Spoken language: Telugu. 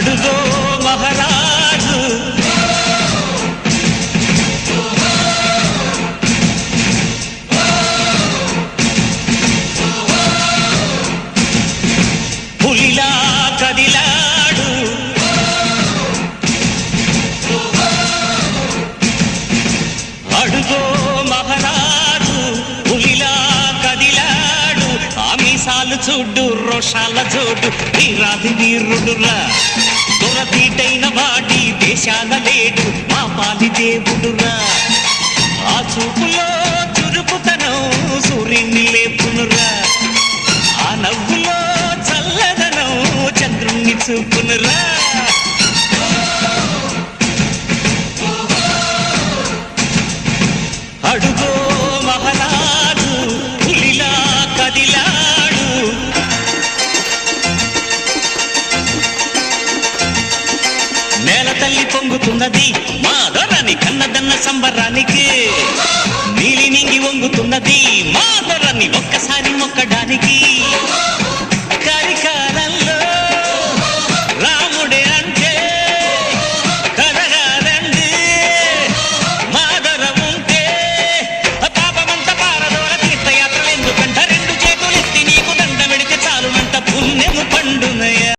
అడుగో మహారాజు. పులిలా కదిలాడు. అడుగో మహారాజు పులిలా కదిలాడు. ఆమిసాలు చూడు రోషాల చూడు వీరాది వీరుడురా. దొరతీటైన వాడి దేశాల లేడు మా పాలి దేవుడురా. ఆ చూపులో చురుకుతనం సూర్యుని లేపునురా. ఆ నవ్వులో చల్లదనం చంద్రుణ్ణి చూపునురా. తల్లి పొంగుతున్నది మా దొరని కన్నదన్న సంబరానికి. నీలి నింగి వంగుతున్నది మా దొరని ఒక్కసారి మొక్కడానికి.